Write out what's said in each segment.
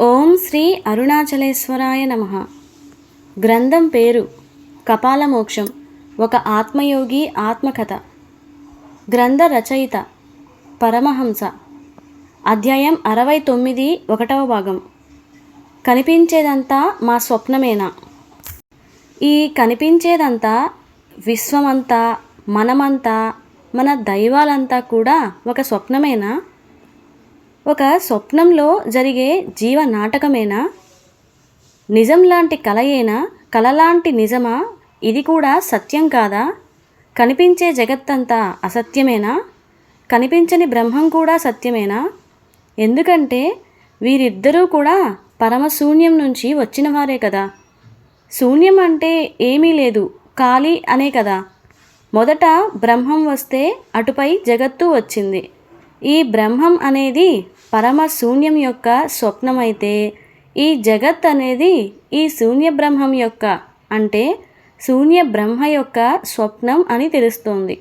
ఓం శ్రీ అరుణాచలేశ్వరాయ నమ. గ్రంథం పేరు కపాలమోక్షం ఒక ఆత్మయోగి ఆత్మకథ. గ్రంథ రచయిత పరమహంస. అధ్యాయం అరవై తొమ్మిది ఒకటవ భాగం. కనిపించేదంతా మా స్వప్నమేనా? ఈ కనిపించేదంతా విశ్వమంతా మనమంతా మన దైవాలంతా కూడా ఒక స్వప్నమేనా? ఒక స్వప్నంలో జరిగే జీవ నాటకమేనా? నిజం లాంటి కలయేనా? కలలాంటి నిజమా? ఇది కూడా సత్యం కాదా? కనిపించే జగత్తంతా అసత్యమేనా? కనిపించని బ్రహ్మం కూడా సత్యమేనా? ఎందుకంటే వీరిద్దరూ కూడా పరమశూన్యం నుంచి వచ్చిన వారే కదా. శూన్యం అంటే ఏమీ లేదు ఖాళీ అనే కదా. మొదట బ్రహ్మం వస్తే అటుపై జగత్తు వచ్చింది. ఈ బ్రహ్మం అనేది పరమ శూన్యం యొక్క స్వప్నమైతే ఈ జగత్ అనేది ఈ శూన్య బ్రహ్మం యొక్క అంటే శూన్య బ్రహ్మ యొక్క స్వప్నం అని తెలుస్తోంది.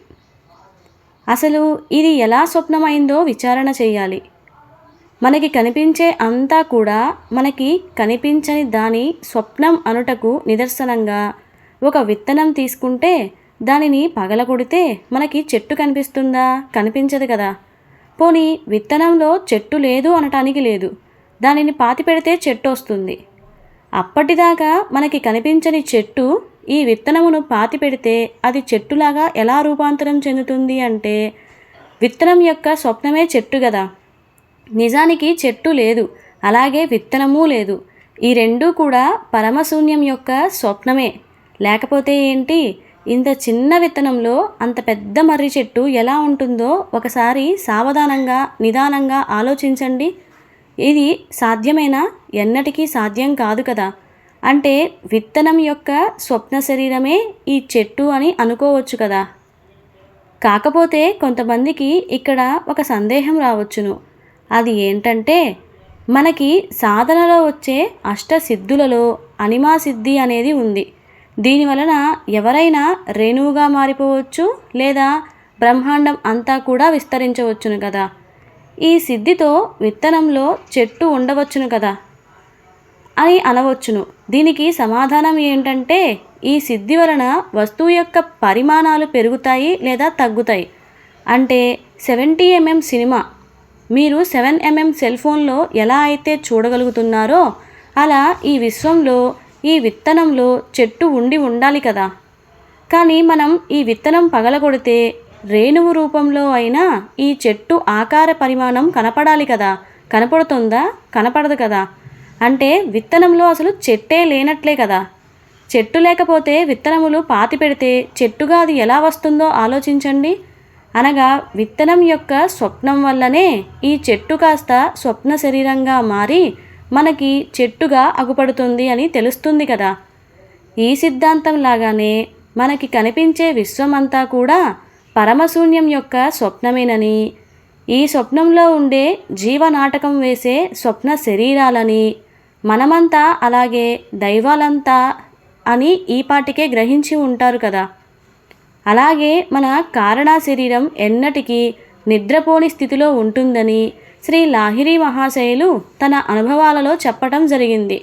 అసలు ఇది ఎలా స్వప్నమైందో విచారణ చేయాలి. మనకి కనిపించే అంతా కూడా మనకి కనిపించని దాని స్వప్నం అనుటకు నిదర్శనంగా ఒక విత్తనం తీసుకుంటే దానిని పగలగొడితే మనకి చెట్టు కనిపిస్తుందా? కనిపించదు కదా. పోనీ విత్తనంలో చెట్టు లేదు అనటానికి లేదు. దానిని పాతి పెడితే చెట్టు వస్తుంది అప్పటిదాకా మనకి కనిపించని చెట్టు ఈ విత్తనమును పాతి పెడితే అది చెట్టులాగా ఎలా రూపాంతరం చెందుతుంది అంటే విత్తనం యొక్క స్వప్నమే చెట్టు కదా నిజానికి చెట్టు లేదు అలాగే విత్తనము లేదు. ఈ రెండూ కూడా పరమశూన్యం యొక్క స్వప్నమే. లేకపోతే ఏంటి? ఇంత చిన్న విత్తనంలో అంత పెద్ద మర్రి చెట్టు ఎలా ఉంటుందో ఒకసారి సావధానంగా నిదానంగా ఆలోచించండి. ఇది సాధ్యమేనా? ఎన్నటికీ సాధ్యం కాదు కదా. అంటే విత్తనం యొక్క స్వప్న శరీరమే ఈ చెట్టు అని అనుకోవచ్చు కదా. కాకపోతే కొంతమందికి ఇక్కడ ఒక సందేహం రావచ్చును. అది ఏంటంటే మనకి సాధనలో వచ్చే అష్టసిద్ధులలో అనిమా సిద్ధి అనేది ఉంది. దీని వలన ఎవరైనా రేణువుగా మారిపోవచ్చు లేదా బ్రహ్మాండం అంతా కూడా విస్తరించవచ్చును కదా. ఈ సిద్ధితో విత్తనంలో చెట్టు ఉండవచ్చును కదా అని అనవచ్చును. దీనికి సమాధానం ఏంటంటే ఈ సిద్ధి వలన వస్తువు యొక్క పరిమాణాలు పెరుగుతాయి లేదా తగ్గుతాయి. అంటే సెవెంటీ ఎంఎం సినిమా. మీరు సెవెన్ ఎంఎం సెల్ ఫోన్లో ఎలా అయితే చూడగలుగుతున్నారో అలా ఈ విశ్వంలో ఈ విత్తనంలో చెట్టు ఉండి ఉండాలి కదా. కానీ మనం ఈ విత్తనం పగలగొడితే రేణువు రూపంలో అయినా ఈ చెట్టు ఆకార పరిమాణం కనపడాలి కదా. కనపడుతుందా? కనపడదు కదా. అంటే విత్తనంలో అసలు చెట్టే లేనట్లే కదా. చెట్టు లేకపోతే విత్తనములు పాతి పెడితే చెట్టుగా అది ఎలా వస్తుందో ఆలోచించండి. అనగా విత్తనం యొక్క స్వప్నం వల్లనే ఈ చెట్టు కాస్త స్వప్న శరీరంగా మారి మనకి చెట్టుగా అగుపడుతుంది అని తెలుస్తుంది కదా. ఈ సిద్ధాంతం లాగానే మనకి కనిపించే విశ్వమంతా కూడా పరమశూన్యం యొక్క స్వప్నమేనని ఈ స్వప్నంలో ఉండే జీవనాటకం వేసే స్వప్న శరీరాలని మనమంతా అలాగే దైవాలంతా అని ఈపాటికే గ్రహించి ఉంటారు కదా. అలాగే మన కారణ శరీరం ఎన్నటికీ నిద్రపోని స్థితిలో ఉంటుందని శ్రీ లాహిరి మహాశయులు తన అనుభవాలలో చెప్పటం జరిగింది.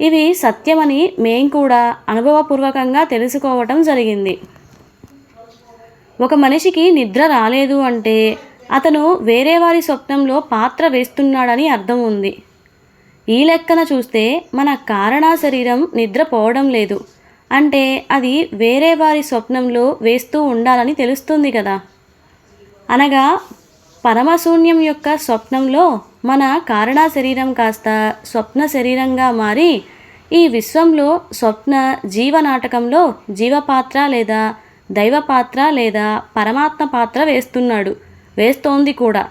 ఇవి సత్యమని మేం కూడా అనుభవపూర్వకంగా తెలుసుకోవటం జరిగింది. ఒక మనిషికి నిద్ర రాలేదు అంటే అతను వేరే వారి స్వప్నంలో పాత్ర వేస్తున్నాడని అర్థం ఉంది. ఈ లెక్కన చూస్తే మన కారణ శరీరం నిద్రపోవడం లేదు అంటే అది వేరే వారి స్వప్నంలో వేస్తూ ఉండాలని తెలుస్తుంది కదా. అనగా పరమశూన్యం యొక్క స్వప్నంలో మన కారణ శరీరం కాస్త స్వప్న శరీరంగా మారి ఈ విశ్వంలో స్వప్న జీవ నాటకంలో జీవపాత్ర లేదా దైవపాత్ర లేదా పరమాత్మ పాత్ర వేస్తున్నాడు వేస్తోంది కూడా.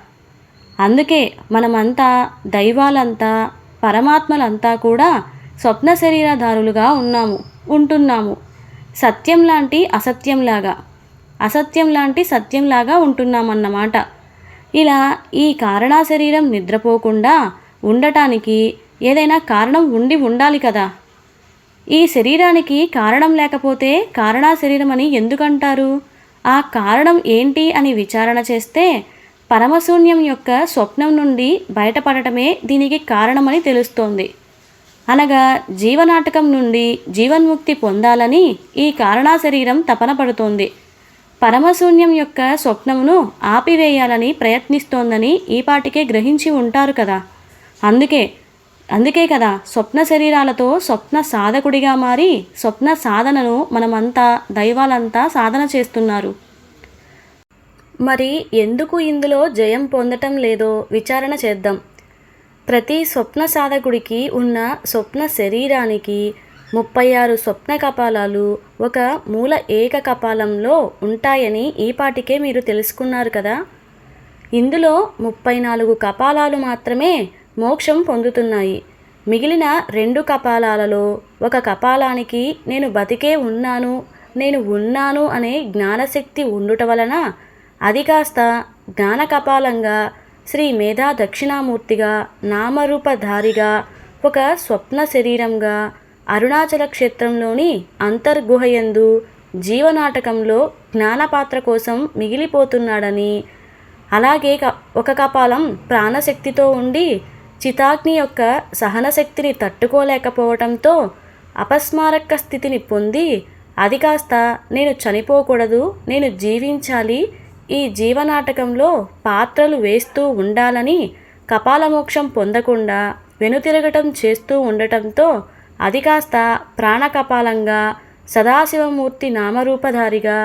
అందుకే మనమంతా దైవాలంతా పరమాత్మలంతా కూడా స్వప్న శరీరధారులుగా ఉన్నాము ఉంటున్నాము. సత్యం లాంటి అసత్యంలాగా అసత్యం లాంటి సత్యంలాగా ఉంటున్నామన్నమాట. ఇలా ఈ కారణా శరీరం నిద్రపోకుండా ఉండటానికి ఏదైనా కారణం ఉండి ఉండాలి కదా. ఈ శరీరానికి కారణం లేకపోతే కారణా శరీరం అని ఎందుకంటారు? ఆ కారణం ఏంటి అని విచారణ చేస్తే పరమశూన్యం యొక్క స్వప్నం నుండి బయటపడటమే దీనికి కారణమని తెలుస్తోంది. అనగా జీవనాటకం నుండి జీవన్ముక్తి పొందాలని ఈ కారణా శరీరం తపన పడుతోంది. పరమశూన్యం యొక్క స్వప్నమును ఆపివేయాలని ప్రయత్నిస్తోందని ఈపాటికే గ్రహించి ఉంటారు కదా. అందుకే అందుకే కదా స్వప్న శరీరాలతో స్వప్న సాధకుడిగా మారి స్వప్న సాధనను మనమంతా దైవాలంతా సాధన చేస్తున్నారు. మరి ఎందుకు ఇందులో జయం పొందటం లేదో విచారణ చేద్దాం. ప్రతి స్వప్న సాధకుడికి ఉన్న స్వప్న శరీరానికి ముప్పై ఆరు స్వప్న కపాలాలు ఒక మూల ఏక కపాలంలో ఉంటాయని ఈపాటికే మీరు తెలుసుకున్నారు కదా? ఇందులో ముప్పై నాలుగు కపాలాలు మాత్రమే మోక్షం పొందుతున్నాయి. మిగిలిన రెండు కపాలాలలో ఒక కపాలానికి నేను బతికే ఉన్నాను నేను ఉన్నాను అనే జ్ఞానశక్తి ఉండుట వలన అది కాస్త జ్ఞాన కపాలంగా శ్రీ మేధా దక్షిణామూర్తిగా నామరూపధారిగా ఒక స్వప్న శరీరంగా అరుణాచల క్షేత్రంలోని అంతర్గుహయందు జీవనాటకంలో జ్ఞానపాత్ర కోసం మిగిలిపోతున్నాడని అలాగే క- ఒక కపాలం ప్రాణశక్తితో ఉండి చితాగ్ని యొక్క సహనశక్తిని తట్టుకోలేకపోవటంతో అపస్మారక స్థితిని పొంది అది కాస్త నేను చనిపోకూడదు నేను జీవించాలి ఈ జీవనాటకంలో పాత్రలు వేస్తూ ఉండాలని కపాలమోక్షం పొందకుండా వెనుతిరగటం చేస్తూ ఉండటంతో అది కాస్త ప్రాణకపాలంగా సదాశివమూర్తి నామరూపధారిగా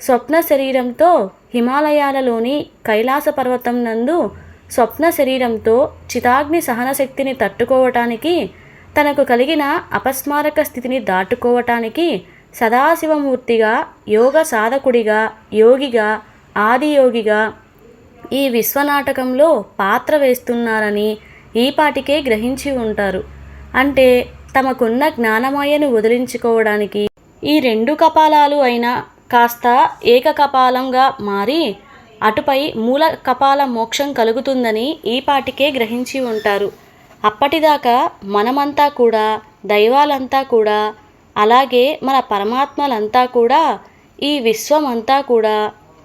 స్వప్న శరీరంతో హిమాలయాలలోని కైలాస పర్వతం నందు స్వప్న శరీరంతో చితాగ్ని సహన శక్తిని తట్టుకోవటానికి తనకు కలిగిన అపస్మారక స్థితిని దాటుకోవటానికి సదాశివమూర్తిగా యోగ సాధకుడిగా యోగిగా ఆదియోగిగా ఈ విశ్వనాటకంలో పాత్ర వేస్తున్నారని ఈపాటికే గ్రహించి ఉంటారు. అంటే తమకున్న జ్ఞానమాయను వదిలించుకోవడానికి ఈ రెండు కపాలాలు అయినా కాస్త ఏకకపాలంగా మారి అటుపై మూల కపాల మోక్షం కలుగుతుందని ఈపాటికే గ్రహించి ఉంటారు. అప్పటిదాకా మనమంతా కూడా దైవాలంతా కూడా అలాగే మన పరమాత్మలంతా కూడా ఈ విశ్వమంతా కూడా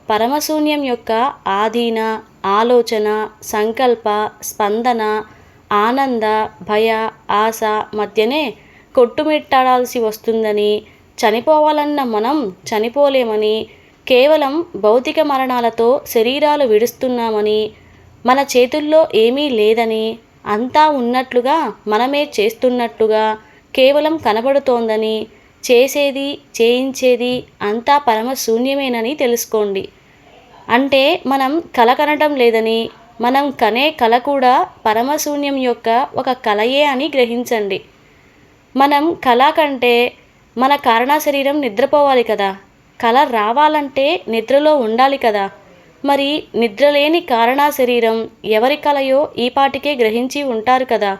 పరమశూన్యం యొక్క ఆధీన ఆలోచన సంకల్ప స్పందన ఆనంద భయ ఆశ మధ్యనే కొట్టుమిట్టాడాల్సి వస్తుందని చనిపోవాలన్న మనం చనిపోలేమని కేవలం భౌతిక మరణాలతో శరీరాలు విడుస్తున్నామని మన చేతుల్లో ఏమీ లేదని అంతా ఉన్నట్లుగా మనమే చేస్తున్నట్టుగా కేవలం కనబడుతోందని చేసేది చేయించేది అంతా పరమశూన్యమేనని తెలుసుకోండి. అంటే మనం కల కనటం లేదని మనం కనే కల కూడా పరమశూన్యం యొక్క ఒక కలయే అని గ్రహించండి. మనం కళ కంటే మన కారణ శరీరం నిద్రపోవాలి కదా. కళ రావాలంటే నిద్రలో ఉండాలి కదా. మరి నిద్రలేని కారణ శరీరం ఎవరి కలయో ఈపాటికే గ్రహించి ఉంటారు కదా.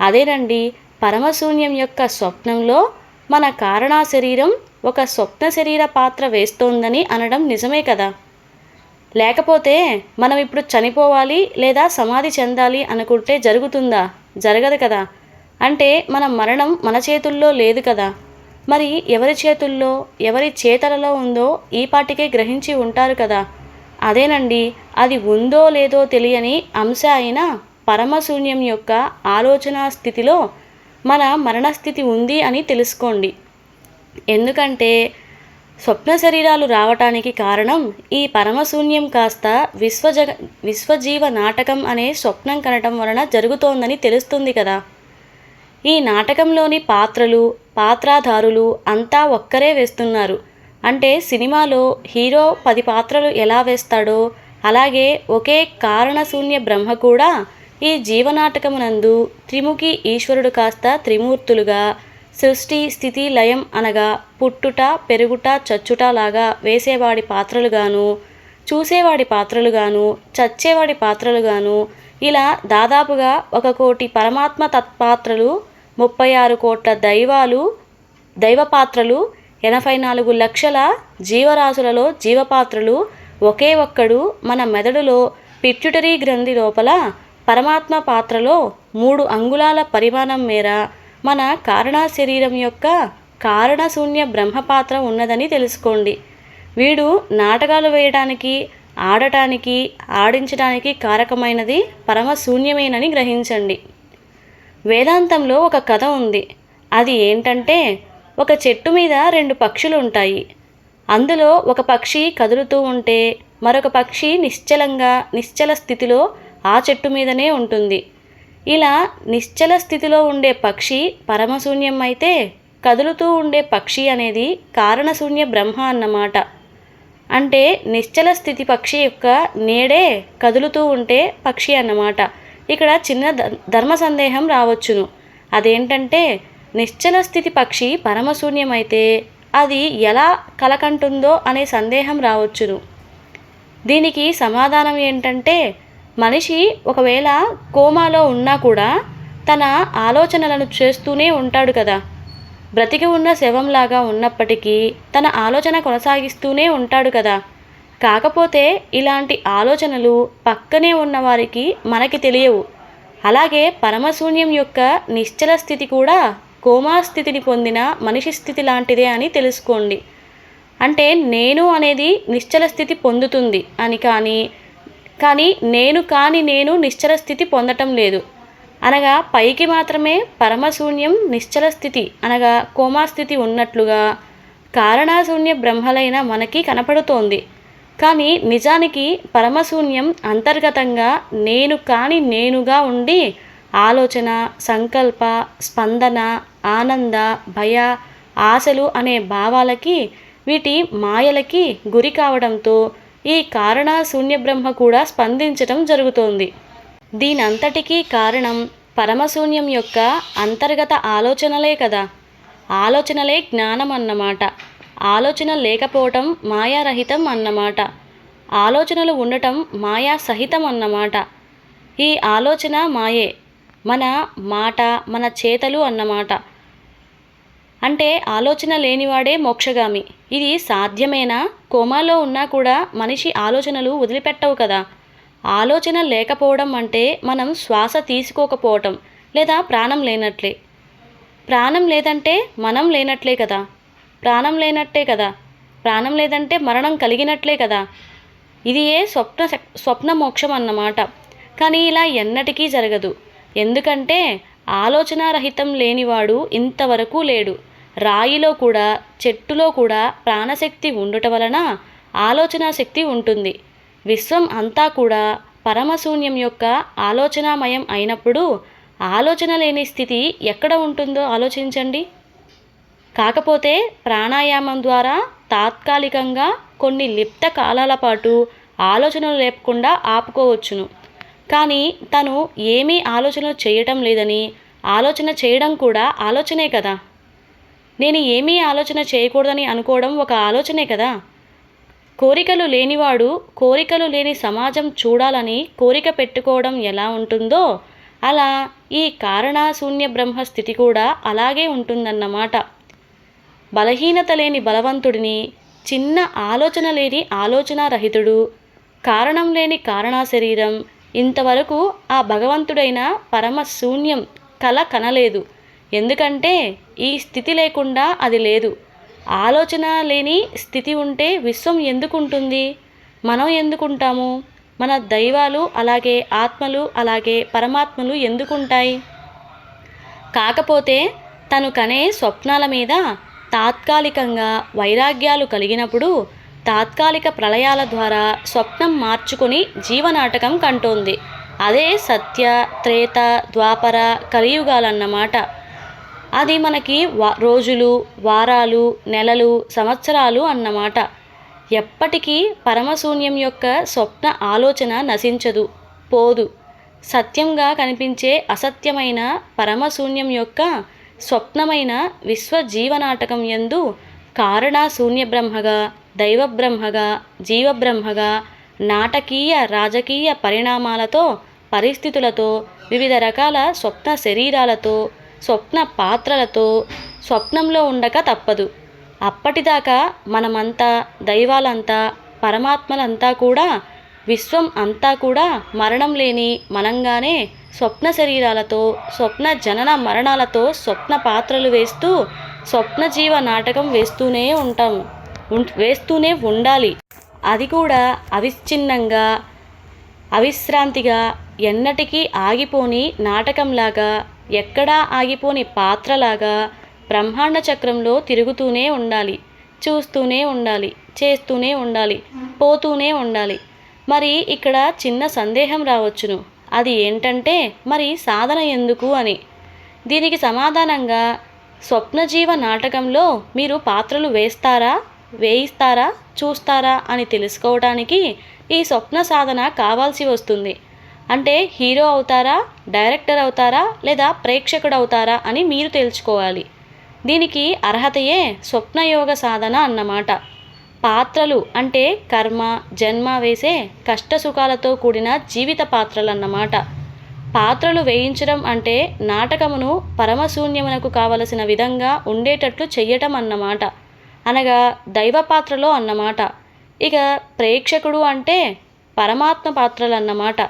అదేనండి పరమశూన్యం యొక్క స్వప్నంలో మన కారణ శరీరం ఒక స్వప్న శరీర పాత్ర వేస్తోందని అనడం నిజమే కదా. లేకపోతే మనం ఇప్పుడు చనిపోవాలి లేదా సమాధి చెందాలి అనుకుంటే జరుగుతుందా? జరగదు కదా. అంటే మన మరణం మన చేతుల్లో లేదు కదా. మరి ఎవరి చేతుల్లో ఎవరి చేతలలో ఉందో ఈ పాటికే గ్రహించి ఉంటారు కదా. అదేనండి అది ఉందో లేదో తెలియని అంశ అయిన పరమశూన్యం యొక్క ఆలోచన స్థితిలో మన మరణస్థితి ఉంది అని తెలుసుకోండి. ఎందుకంటే స్వప్న శరీరాలు రావటానికి కారణం ఈ పరమశూన్యం కాస్త విశ్వజగ విశ్వజీవ నాటకం అనే స్వప్నం కనటం వలన జరుగుతోందని తెలుస్తుంది కదా. ఈ నాటకంలోని పాత్రలు పాత్రాధారులు అంతా ఒక్కరే వేస్తున్నారు. అంటే సినిమాలో హీరో పది పాత్రలు ఎలా వేస్తాడో అలాగే ఒకే కారణశూన్య బ్రహ్మ కూడా ఈ జీవనాటకమునందు త్రిముఖి ఈశ్వరుడు కాస్త త్రిమూర్తులుగా సృష్టి స్థితి లయం అనగా పుట్టుట పెరుగుట చచ్చుట లాగా వేసేవాడి పాత్రలుగాను చూసేవాడి పాత్రలుగాను చచ్చేవాడి పాత్రలుగాను ఇలా దాదాపుగా ఒక కోటి పరమాత్మ తత్పాత్రలు ముప్పై ఆరు కోట్ల దైవాలు దైవపాత్రలు ఎనభై నాలుగు లక్షల జీవరాశులలో జీవపాత్రలు ఒకే ఒక్కడు మన మెదడులో పిట్యుటరీ గ్రంథి లోపల పరమాత్మ పాత్రలో మూడు అంగుళాల పరిమాణం మేర మన కారణ శరీరం యొక్క కారణశూన్య బ్రహ్మపాత్ర ఉన్నదని తెలుసుకోండి. వీడు నాటకాలు వేయడానికి ఆడటానికి ఆడించడానికి కారకమైనది పరమశూన్యమేనని గ్రహించండి. వేదాంతంలో ఒక కథ ఉంది. అది ఏంటంటే ఒక చెట్టు మీద రెండు పక్షులు ఉంటాయి అందులో ఒక పక్షి కదులుతూ ఉంటే మరొక పక్షి నిశ్చలంగా నిశ్చల స్థితిలో ఆ చెట్టు మీదనే ఉంటుంది. ఇలా నిశ్చల స్థితిలో ఉండే పక్షి పరమశూన్యం అయితే కదులుతూ ఉండే పక్షి అనేది కారణశూన్య బ్రహ్మ అన్నమాట. అంటే నిశ్చల స్థితి పక్షి యొక్క నేడే కదులుతూ ఉంటే పక్షి అన్నమాట. ఇక్కడ చిన్న ధర్మ సందేహం రావచ్చును. అదేంటంటే నిశ్చల స్థితి పక్షి పరమశూన్యమైతే అది ఎలా కలకంటుందో అనే సందేహం రావచ్చును. దీనికి సమాధానం ఏంటంటే మనిషి ఒకవేళ కోమాలో ఉన్నా కూడా తన ఆలోచనలను చేస్తూనే ఉంటాడు కదా. బ్రతికి ఉన్న శవంలాగా ఉన్నప్పటికీ తన ఆలోచన కొనసాగిస్తూనే ఉంటాడు కదా. కాకపోతే ఇలాంటి ఆలోచనలు పక్కనే ఉన్నవారికి మనకి తెలియవు. అలాగే పరమశూన్యం యొక్క నిశ్చల స్థితి కూడా కోమా స్థితిని పొందిన మనిషి స్థితి లాంటిదే అని తెలుసుకోండి. అంటే నేను అనేది నిశ్చల స్థితి పొందుతుంది అని కానీ కానీ నేను కాని నేను నిశ్చల స్థితి పొందటం లేదు. అనగా పైకి మాత్రమే పరమశూన్యం నిశ్చల స్థితి అనగా కోమా స్థితి ఉన్నట్లుగా కారణాశూన్య బ్రహ్మలైన మనకి కనపడుతోంది. కానీ నిజానికి పరమశూన్యం అంతర్గతంగా నేను కాని నేనుగా ఉండి ఆలోచన సంకల్ప స్పందన ఆనంద భయ ఆశలు అనే భావాలకి వీటి మాయలకి గురి కావడంతో ఈ కారణ శూన్య బ్రహ్మ కూడా స్పందించటం జరుగుతోంది. దీనంతటికీ కారణం పరమశూన్యం యొక్క అంతర్గత ఆలోచనలే కదా. ఆలోచనలే జ్ఞానం అన్నమాట. ఆలోచన లేకపోవటం మాయారహితం అన్నమాట. ఆలోచనలు ఉండటం మాయా సహితం అన్నమాట. ఈ ఆలోచన మాయే. మన మాట మన చేతలు అన్నమాట. అంటే ఆలోచన లేనివాడే మోక్షగామి. ఇది సాధ్యమేనా? కోమాలో ఉన్నా కూడా మనిషి ఆలోచనలు వదిలిపెట్టవు కదా. ఆలోచన లేకపోవడం అంటే మనం శ్వాస తీసుకోకపోవటం లేదా ప్రాణం లేనట్లే. ప్రాణం లేదంటే మనం లేనట్లే కదా. ప్రాణం లేనట్టే కదా. ప్రాణం లేదంటే మరణం కలిగినట్లే కదా. ఇది ఏ స్వప్న స్వప్న మోక్షం అన్నమాట. కానీ ఇలా ఎన్నటికీ జరగదు. ఎందుకంటే ఆలోచనారహితం లేనివాడు ఇంతవరకు లేడు. రాయిలో కూడా చెట్టులో కూడా ప్రాణశక్తి ఉండుట వలన ఆలోచనా శక్తి ఉంటుంది. విశ్వం అంతా కూడా పరమశూన్యం యొక్క ఆలోచనామయం అయినప్పుడు ఆలోచన లేని స్థితి ఎక్కడ ఉంటుందో ఆలోచించండి. కాకపోతే ప్రాణాయామం ద్వారా తాత్కాలికంగా కొన్ని లిప్త కాలాల పాటు ఆలోచనలు లేపకుండా ఆపుకోవచ్చును. కానీ తను ఏమీ ఆలోచనలు చేయటం లేదని ఆలోచన చేయడం కూడా ఆలోచనే కదా. నేను ఏమీ ఆలోచన చేయకూడదని అనుకోవడం ఒక ఆలోచనే కదా? కోరికలు లేనివాడు కోరికలు లేని సమాజం చూడాలని కోరిక పెట్టుకోవడం ఎలా ఉంటుందో అలా ఈ కారణాశూన్య బ్రహ్మ స్థితి కూడా అలాగే ఉంటుందన్నమాట. బలహీనత లేని బలవంతుడిని చిన్న ఆలోచన లేని ఆలోచనారహితుడు కారణం లేని కారణా శరీరం ఇంతవరకు ఆ భగవంతుడైన పరమ శూన్యం కల కనలేదు. ఎందుకంటే ఈ స్థితి లేకుండా అది లేదు. ఆలోచన లేని స్థితి ఉంటే విశ్వం ఎందుకు ఉంటుంది మనం ఎందుకుంటాము? మన దైవాలు అలాగే ఆత్మలు అలాగే పరమాత్మలు ఎందుకుంటాయి? కాకపోతే తను కనే స్వప్నాల మీద తాత్కాలికంగా వైరాగ్యాలు కలిగినప్పుడు తాత్కాలిక ప్రళయాల ద్వారా స్వప్నం మార్చుకొని జీవనాటకం కంటోంది. అదే సత్య త్రేత ద్వాపర కలియుగాలన్నమాట. అది మనకి వా రోజులు వారాలు నెలలు సంవత్సరాలు అన్నమాట. ఎప్పటికీ పరమశూన్యం యొక్క స్వప్న ఆలోచన నశించదు పోదు. సత్యంగా కనిపించే అసత్యమైన పరమశూన్యం యొక్క స్వప్నమైన విశ్వ జీవనాటకం యందు కారణ శూన్యబ్రహ్మగా దైవబ్రహ్మగా జీవబ్రహ్మగా నాటకీయ రాజకీయ పరిణామాలతో పరిస్థితులతో వివిధ రకాల స్వప్న శరీరాలతో స్వప్న పాత్రలతో స్వప్నంలో ఉండక తప్పదు. అప్పటిదాకా మనమంతా దైవాలంతా పరమాత్మలంతా కూడా విశ్వం అంతా కూడా మరణం లేని మనంగానే స్వప్న శరీరాలతో స్వప్న జనన మరణాలతో స్వప్న పాత్రలు వేస్తూ స్వప్న జీవ నాటకం వేస్తూనే ఉంటాము. వేస్తూనే ఉండాలి. అది కూడా అవిచ్ఛిన్నంగా అవిశ్రాంతిగా ఎన్నటికీ ఆగిపోని నాటకంలాగా ఎక్కడా ఆగిపోని పాత్రలాగా బ్రహ్మాండ చక్రంలో తిరుగుతూనే ఉండాలి చూస్తూనే ఉండాలి చేస్తూనే ఉండాలి పోతూనే ఉండాలి. మరి ఇక్కడ చిన్న సందేహం రావచ్చును. అది ఏంటంటే మరి సాధన ఎందుకు అని. దీనికి సమాధానంగా స్వప్నజీవ నాటకంలో మీరు పాత్రలు వేస్తారా వేయిస్తారా చూస్తారా అని తెలుసుకోవడానికి ఈ స్వప్న సాధన కావాల్సి వస్తుంది. అంటే హీరో అవుతారా డైరెక్టర్ అవుతారా లేదా ప్రేక్షకుడు అవుతారా అని మీరు తెలుసుకోవాలి దీనికి అర్హతయే స్వప్నయోగ సాధన అన్నమాట. పాత్రలు అంటే కర్మ జన్మ వేసే కష్టసుఖాలతో కూడిన జీవిత పాత్రలు అన్నమాట పాత్రలు వేయించడం అంటే నాటకమును పరమశూన్యమునకు కావలసిన విధంగా ఉండేటట్లు చెయ్యటం అన్నమాట. అనగా దైవ పాత్రలో అన్నమాట. ఇక ప్రేక్షకుడు అంటే పరమాత్మ పాత్రలు అన్నమాట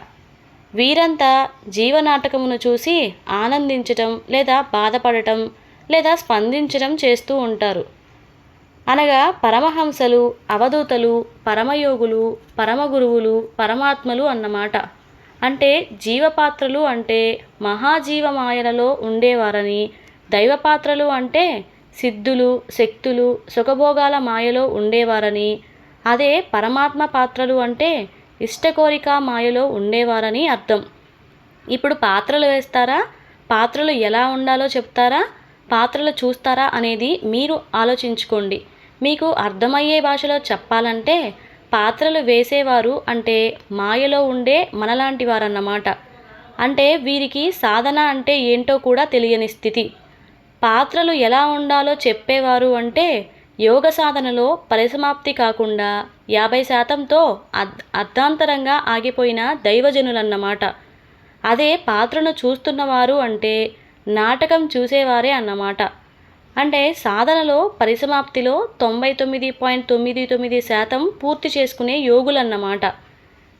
వీరంతా జీవనాటకమును చూసి ఆనందించటం లేదా బాధపడటం లేదా స్పందించడం చేస్తూ ఉంటారు. అనగా పరమహంసలు అవధూతలు పరమయోగులు పరమగురువులు పరమాత్మలు అన్నమాట. అంటే జీవపాత్రలు అంటే మహాజీవమాయలలో ఉండేవారని దైవపాత్రలు అంటే సిద్ధులు శక్తులు సుఖభోగాల మాయలో ఉండేవారని అదే పరమాత్మ పాత్రలు అంటే ఇష్టకోరిక మాయలో ఉండేవారని అర్థం. ఇప్పుడు పాత్రలు వేస్తారా? పాత్రలు ఎలా ఉండాలో చెప్తారా? పాత్రలు చూస్తారా అనేది మీరు ఆలోచించుకోండి. మీకు అర్థమయ్యే భాషలో చెప్పాలంటే పాత్రలు వేసేవారు అంటే మాయలో ఉండే మనలాంటి వారన్నమాట అంటే వీరికి సాధన అంటే ఏంటో కూడా తెలియని స్థితి. పాత్రలు ఎలా ఉండాలో చెప్పేవారు అంటే యోగ సాధనలో పరిసమాప్తి కాకుండా యాభై శాతంతో అద్ అర్ధాంతరంగా ఆగిపోయిన దైవజనులన్నమాట. అదే పాత్రను చూస్తున్నవారు అంటే నాటకం చూసేవారే అన్నమాట. అంటే సాధనలో పరిసమాప్తిలో తొంభై తొమ్మిది పాయింట్ తొమ్మిది తొమ్మిది శాతం పూర్తి చేసుకునే యోగులన్నమాట.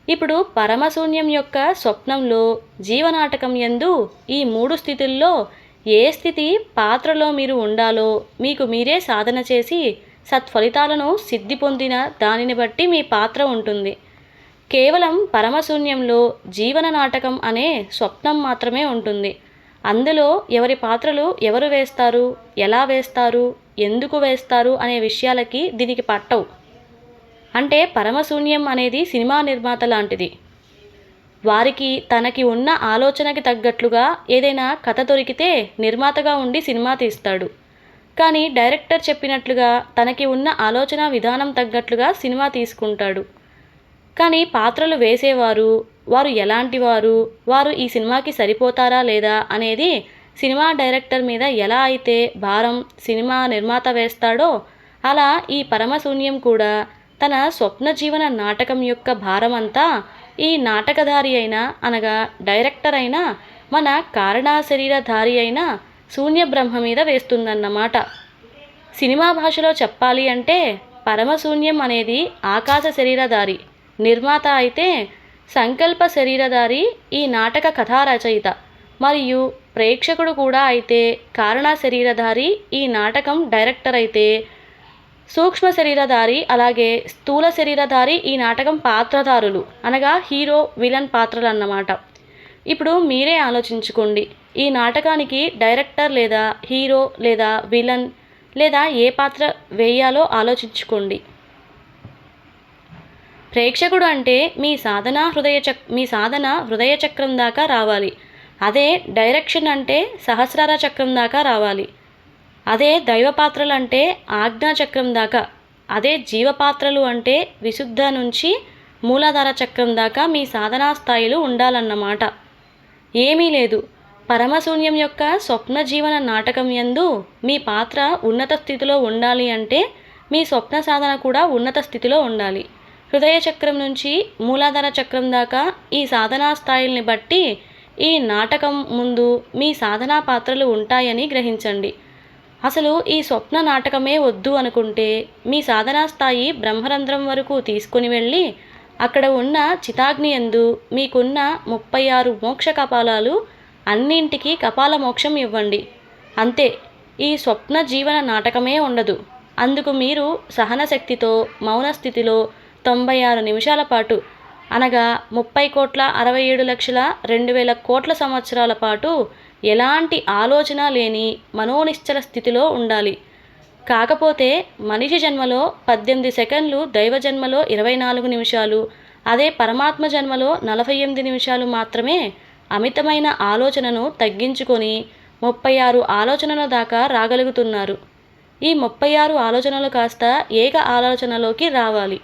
ఇప్పుడు పరమశూన్యం యొక్క స్వప్నంలో జీవనాటకం యందు ఈ మూడు స్థితుల్లో ఏ స్థితి పాత్రలో మీరు ఉండాలో మీకు మీరే సాధన చేసి సత్ఫలితాలను సిద్ధి పొందిన దానిని బట్టి మీ పాత్ర ఉంటుంది. కేవలం పరమశూన్యంలో జీవన నాటకం అనే స్వప్నం మాత్రమే ఉంటుంది. అందులో ఎవరి పాత్రలు ఎవరు వేస్తారు ఎలా వేస్తారు ఎందుకు వేస్తారు అనే విషయాలకి దీనికి పట్టవు. అంటే పరమశూన్యం అనేది సినిమా నిర్మాత లాంటిది. వారికి తనకి ఉన్న ఆలోచనకి తగ్గట్లుగా ఏదైనా కథ దొరికితే నిర్మాతగా ఉండి సినిమా తీస్తాడు. కానీ డైరెక్టర్ చెప్పినట్లుగా తనకి ఉన్న ఆలోచన విధానం తగ్గట్లుగా సినిమా తీసుకుంటాడు. కానీ పాత్రలు వేసేవారు వారు ఎలాంటి వారు వారు ఈ సినిమాకి సరిపోతారా లేదా అనేది సినిమా డైరెక్టర్ మీద ఎలా అయితే భారం సినిమా నిర్మాత వేస్తాడో అలా ఈ పరమశూన్యం కూడా తన స్వప్న జీవన నాటకం యొక్క భారమంతా ఈ నాటకధారి అయిన అనగా డైరెక్టర్ అయిన మన కారణా శరీరధారి అయిన శూన్య బ్రహ్మ మీద వేస్తుందన్నమాట. సినిమా భాషలో చెప్పాలి అంటే పరమశూన్యం అనేది ఆకాశ శరీరధారి నిర్మాత అయితే సంకల్ప శరీరధారి ఈ నాటక కథా రచయిత మరియు ప్రేక్షకుడు కూడా అయితే కారణ శరీరధారి ఈ నాటకం డైరెక్టర్ అయితే సూక్ష్మ శరీరధారి అలాగే స్థూల శరీరధారి ఈ నాటకం పాత్రధారులు అనగా హీరో విలన్ పాత్రలు అన్నమాట ఇప్పుడు మీరే ఆలోచించుకోండి. ఈ నాటకానికి డైరెక్టర్ లేదా హీరో లేదా విలన్ లేదా ఏ పాత్ర వేయాలో ఆలోచించుకోండి. ప్రేక్షకుడు అంటే మీ సాధన హృదయ చక్ మీ సాధన హృదయ చక్రం దాకా రావాలి. అదే డైరెక్షన్ అంటే సహస్రార చక్రం దాకా రావాలి. అదే దైవ పాత్రలు అంటే ఆజ్ఞా చక్రం దాకా. అదే జీవపాత్రలు అంటే విశుద్ధ నుంచి మూలాధార చక్రం దాకా మీ సాధనా స్థాయిలు ఉండాలన్నమాట. ఏమీ లేదు. పరమశూన్యం యొక్క స్వప్న జీవన నాటకం యందు మీ పాత్ర ఉన్నత స్థితిలో ఉండాలి అంటే మీ స్వప్న సాధన కూడా ఉన్నత స్థితిలో ఉండాలి. హృదయ చక్రం నుంచి మూలాధార చక్రం దాకా ఈ సాధనా స్థాయిల్ని బట్టి ఈ నాటకం ముందు మీ సాధనా పాత్రలు ఉంటాయని గ్రహించండి. అసలు ఈ స్వప్న నాటకమే వద్దు అనుకుంటే మీ సాధనా స్థాయి బ్రహ్మరంధ్రం వరకు తీసుకుని వెళ్ళి అక్కడ ఉన్న చితాగ్ని ఎందు మీకున్న ముప్పై ఆరు మోక్ష కపాలాలు అన్నింటికి కపాల మోక్షం ఇవ్వండి. అంతే ఈ స్వప్న జీవన నాటకమే ఉండదు. అందుకు మీరు సహనశక్తితో మౌన స్థితిలో తొంభై ఆరు నిమిషాల పాటు అనగా ముప్పై కోట్ల అరవై ఏడు లక్షల రెండు వేల కోట్ల సంవత్సరాల పాటు ఎలాంటి ఆలోచన లేని మనోనిశ్చల స్థితిలో ఉండాలి. కాకపోతే మనిషి జన్మలో పద్దెనిమిది సెకండ్లు దైవ జన్మలో ఇరవై నాలుగు నిమిషాలు అదే పరమాత్మ జన్మలో నలభై ఎనిమిది నిమిషాలు మాత్రమే అమితమైన ఆలోచనను తగ్గించుకొని ముప్పై ఆరు ఆలోచనల దాకా రాగలుగుతున్నారు. ఈ ముప్పై ఆరు ఆలోచనలు కాస్త ఏక ఆలోచనలోకి రావాలి.